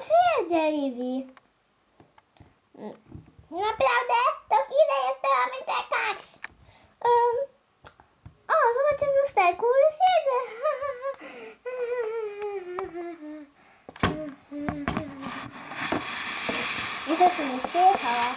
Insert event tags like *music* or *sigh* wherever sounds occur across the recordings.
przyjedzie, Livi. Naprawdę? To kiedy jeszcze mamy czekać? Um, o, zobaczcie w lusterku, już jedzie. *laughs* I rzeczywiście jechała.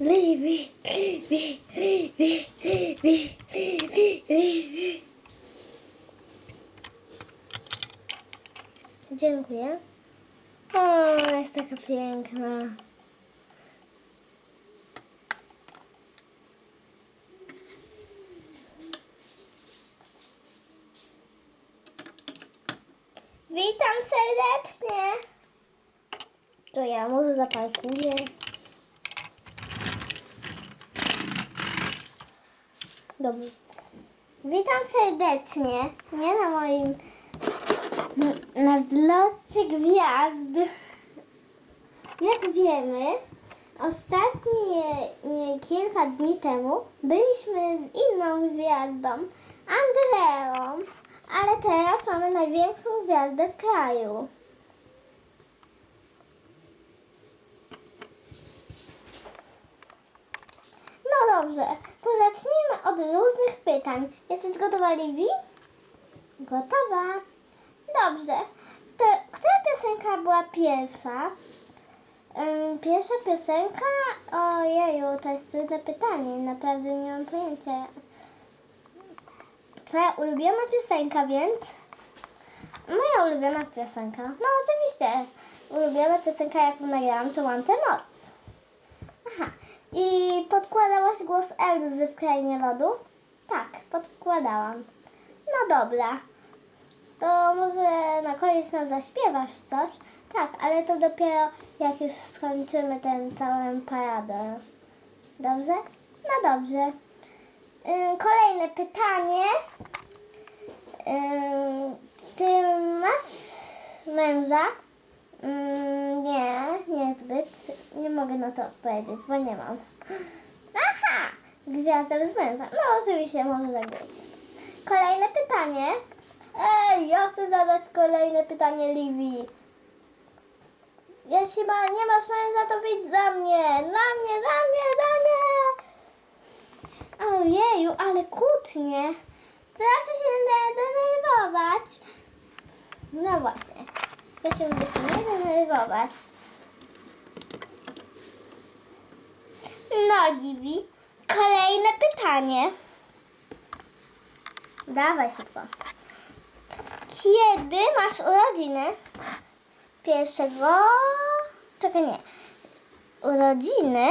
Livi, Livi, Livi, Livi, Livi, Livi. Dziękuję. O, jest taka piękna. Witam serdecznie. To ja może zaparkuję. Dobrze. Witam serdecznie. Nie na moim. Na zlocie gwiazd. Jak wiemy, ostatnie nie, kilka dni temu byliśmy z inną gwiazdą, Andreą, ale teraz mamy największą gwiazdę w kraju. Dobrze, to zacznijmy od różnych pytań. Jesteś gotowa, Livi? Gotowa. Dobrze. To, która piosenka była pierwsza? Pierwsza piosenka? Ojeju, to jest trudne pytanie. Naprawdę nie mam pojęcia. Twoja ulubiona piosenka, więc? Moja ulubiona piosenka. No oczywiście. Ulubiona piosenka, jaką nagrałam, to Mam tę moc. Aha. I podkładałaś głos Elzy w Krainie Lodu? Tak, podkładałam. No dobra. To może na koniec nam zaśpiewasz coś? Tak, ale to dopiero jak już skończymy ten całą paradę. Dobrze? No dobrze. Ym, kolejne pytanie. Ym, czy masz męża? Mm, nie, niezbyt. Nie mogę na to odpowiedzieć, bo nie mam. Aha! Gwiazda bez męża. No oczywiście, może tak być. Kolejne pytanie. Ej, ja chcę zadać kolejne pytanie Livi. Jeśli ma, nie masz męża, to wyjdź za mnie. Na mnie, za mnie, za mnie. Ojeju, ale kłótnie. Proszę się nie denerwować. No właśnie. Mnie się nie denerwować. No, Livi. Kolejne pytanie. Dawaj szybko. Kiedy masz urodziny? Pierwszego... Czekaj, nie. Urodziny?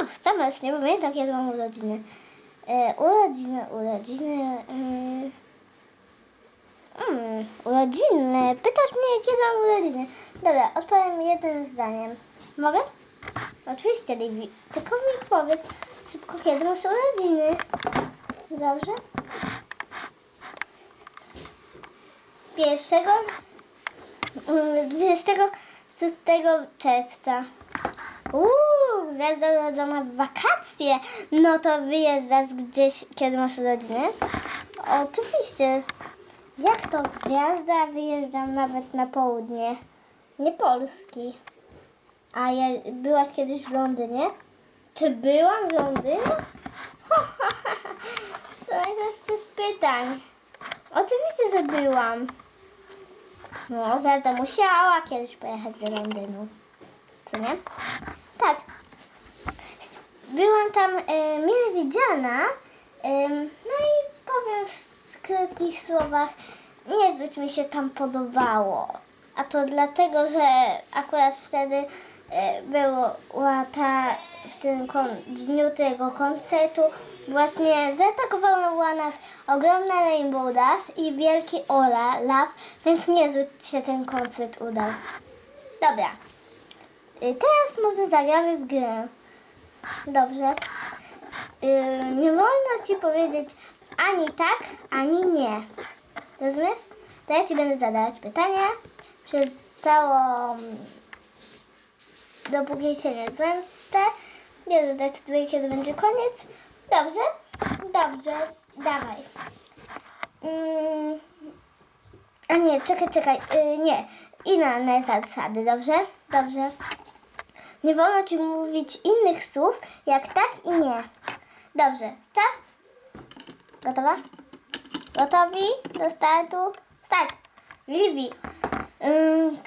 Ach, sama już nie pamiętam, kiedy mam urodziny. E, urodziny, urodziny... Mm, mm, urodziny. Pytasz mnie, kiedy mam urodziny. Dobra, odpowiem jednym zdaniem. Mogę? Oczywiście, Livi. Tylko mi powiedz szybko, kiedy masz urodziny. Dobrze? Pierwszego, mm, 26 czerwca. Uuu, gwiazda urodzona w wakacje. No to wyjeżdżasz gdzieś, kiedy masz urodziny? Oczywiście. Jak to gwiazda? Wyjeżdżam nawet na południe. Nie Polski. A ja, byłaś kiedyś w Londynie? Czy byłam w Londynie? *laughs* to najgorsze z pytań. Oczywiście, że byłam. No, Gwiazda musiała kiedyś pojechać do Londynu. Co nie? Tak. Byłam tam e, mile widziana. No i powiem krótkich słowach, niezbyt mi się tam podobało. A to dlatego, że akurat wtedy e, była ta, w tym dniu tego koncertu właśnie zaatakowała nas ogromna Rainbow Dash i wielki Ola Love, więc niezbyt się ten koncert udał. Dobra. Teraz może zagramy w grę. Dobrze. Y, Nie wolno ci powiedzieć ani tak, ani nie. Rozumiesz? To ja ci będę zadawać pytania przez całą... Dopóki się nie zmęczę. Nie zdecyduję, kiedy będzie koniec. Dobrze? Dobrze. Dawaj. Mm. A nie, czekaj, czekaj. Y, nie. Inne zasady, dobrze? Dobrze. Nie wolno ci mówić innych słów, jak tak i nie. Dobrze. Czas? Gotowa? Gotowi do startu? Start! Livi,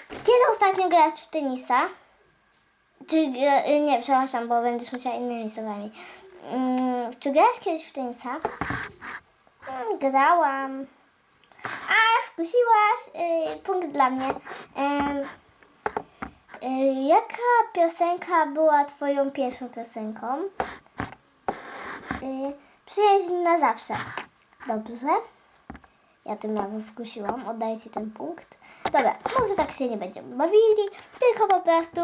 kiedy ostatnio grałaś w tenisa? Czy, y, nie, przepraszam, bo będziesz musiała innymi słowami. Czy grałaś kiedyś w tenisa? Grałam. A, skusiłaś. Y, punkt dla mnie. Y, jaka piosenka była twoją pierwszą piosenką? Przyjaźń na zawsze. Dobrze. Ja tym razem skusiłam. Oddaję Ci ten punkt. Dobra, może tak się nie będziemy bawili, tylko po prostu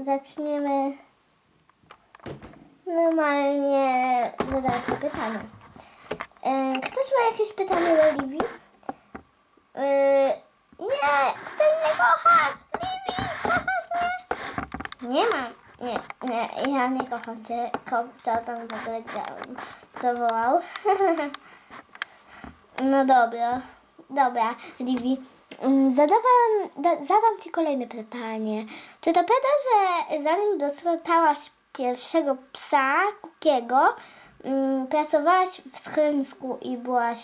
zaczniemy normalnie zadać Ci pytanie. Ktoś ma jakieś pytanie do Livi? E, Nie, ty mnie kochasz! Livi, kochasz mnie? Nie mam. Nie, nie, ja nie kocham Cię. Kto tam w ogóle? Zawołał. *laughs* No dobra, dobra, Livi. mm, Zadawam, da, zadam Ci kolejne pytanie. Czy to prawda, że zanim dostałaś pierwszego psa, Kukiego, mm, pracowałaś w schronisku i byłaś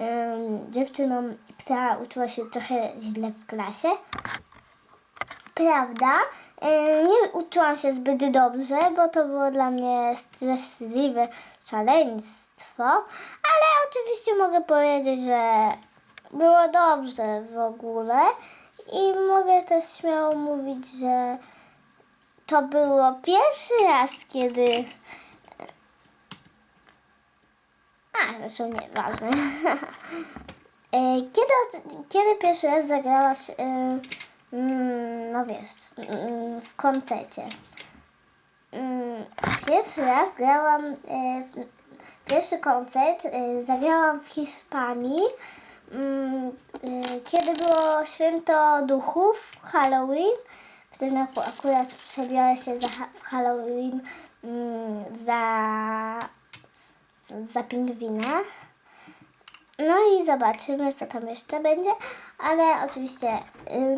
ym, dziewczyną, która uczyła się trochę źle w klasie? Prawda. Yy, Nie uczyłam się zbyt dobrze, bo to było dla mnie straszliwe szaleństwo, ale oczywiście mogę powiedzieć, że było dobrze w ogóle i mogę też śmiało mówić, że to było pierwszy raz, kiedy... A, zresztą nieważne. *laughs* E, Kiedy, kiedy pierwszy raz zagrałaś, e, mm, no wiesz, mm, w koncercie? Mm, Pierwszy raz grałam, e, pierwszy koncert e, zagrałam w Hiszpanii, mm, e, kiedy było święto duchów, Halloween. Wtedy aku- akurat przebiorę się za, w Halloween mm, za, za pingwina. No i zobaczymy, co tam jeszcze będzie, ale oczywiście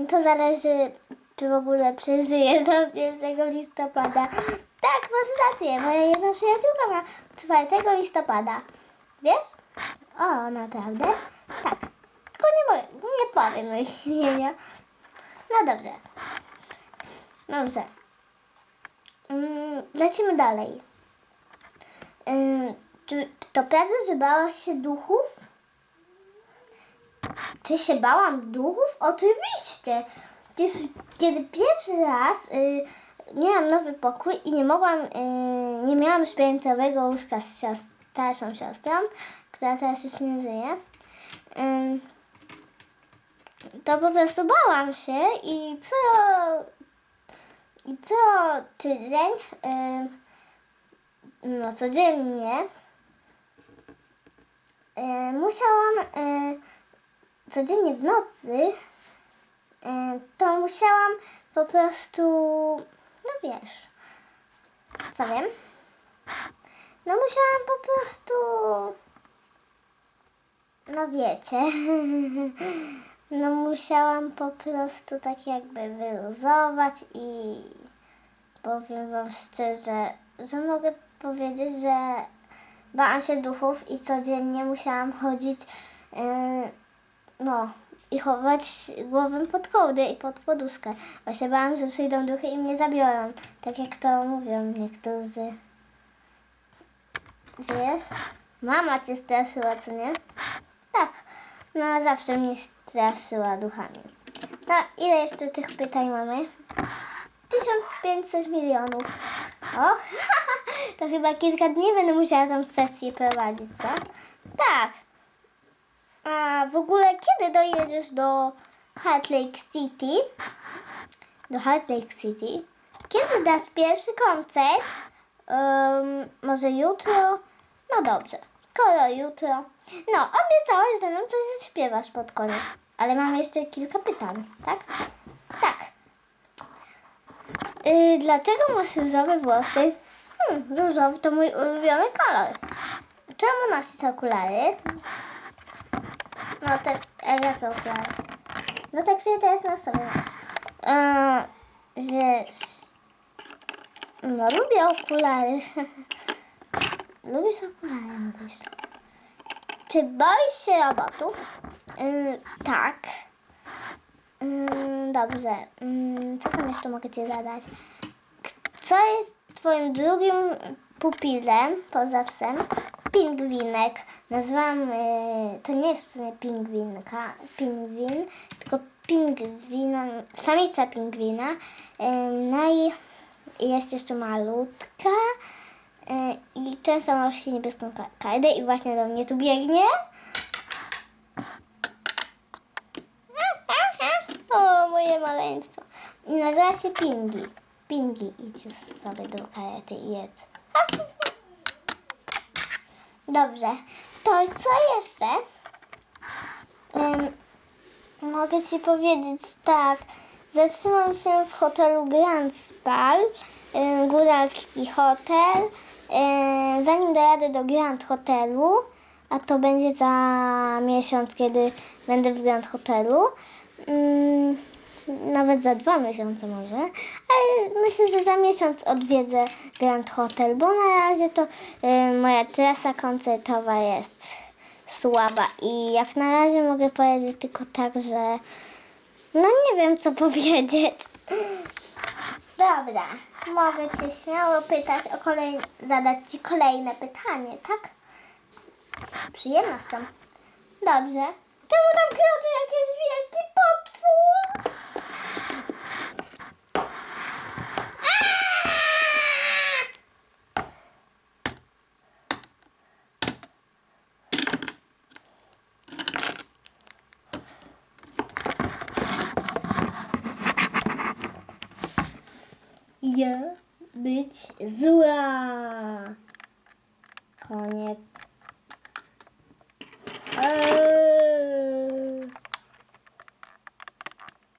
to zależy, czy w ogóle przeżyję do 1 listopada. Tak, masz rację, moja jedna przyjaciółka ma 4 listopada. Wiesz? O, naprawdę? Tak. Tylko nie mogę, nie powiem jej imienia. No dobrze. Dobrze. Mm, lecimy dalej. To prawda, że bałaś się duchów? Czy się bałam duchów? Oczywiście. Kiedy pierwszy raz y, miałam nowy pokój i nie mogłam, y, nie miałam szpiętowego łóżka z starszą siostrą, która teraz już nie żyje, ym, to po prostu bałam się i co, i co tydzień, y, no codziennie, y, musiałam y, codziennie w nocy, y, to musiałam po prostu, no wiesz, co wiem, no musiałam po prostu, no wiecie, *laughs* no musiałam po prostu tak jakby wyluzować i powiem wam szczerze, że mogę powiedzieć, że bałam się duchów i codziennie musiałam chodzić, yy, no i chować głowę pod kołdę i pod poduszkę. Bo się bałam, że przyjdą duchy i mnie zabiorą. Tak jak to mówią niektórzy. Wiesz? Mama cię straszyła, co nie? Tak. No zawsze mnie straszyła duchami. No ile jeszcze tych pytań mamy? 1500 milionów. O, *laughs* to chyba kilka dni będę musiała tam sesję prowadzić, co? Tak. A w ogóle kiedy dojedziesz do Heart Lake City? Do Heart Lake City? Kiedy dasz pierwszy koncert? Ym, może jutro? No dobrze, skoro jutro. No, obiecałaś ze mną, to zaśpiewasz pod koniec. Ale mam jeszcze kilka pytań, tak? Tak. Yy, dlaczego masz różowe włosy? Hmm, różowy to mój ulubiony kolor. Czemu nosisz okulary? No tak, a jakie okulary? No tak się teraz na sobie masz. Wiesz... No lubię okulary. *laughs* Lubisz okulary, mówisz. Czy boisz się robotów? Yy, tak. Yy, dobrze. Yy, co tam jeszcze mogę Cię zadać? Co jest Twoim drugim pupilem poza psem? Pingwinek. Nazwałam, yy, to nie jest w sumie pingwinka, pingwin, tylko pingwina, samica pingwina. Yy, no i jest jeszcze malutka yy, i często nosi niebieską ka- kardę i właśnie do mnie tu biegnie. *laughs* O, moje maleństwo. I nazywa się Pingi. Pingi, idź już sobie do karety i jedz. *laughs* Dobrze. To co jeszcze? Ym, mogę Ci powiedzieć tak. Zatrzymam się w hotelu Grand Spal, ym, góralski hotel. Ym, zanim dojadę do Grand Hotelu, a to będzie za miesiąc, kiedy będę w Grand Hotelu. Ym, nawet za dwa miesiące może, ale myślę, że za miesiąc odwiedzę Grand Hotel, bo na razie to y, moja trasa koncertowa jest słaba i jak na razie mogę powiedzieć tylko tak, że no nie wiem co *laughs* powiedzieć. Dobra, mogę Cię śmiało pytać o kolej... zadać Ci kolejne pytanie, tak? Z przyjemnością. Dobrze. Czemu tam kroczy jakiś wielki potwór? Ja być zła. Koniec.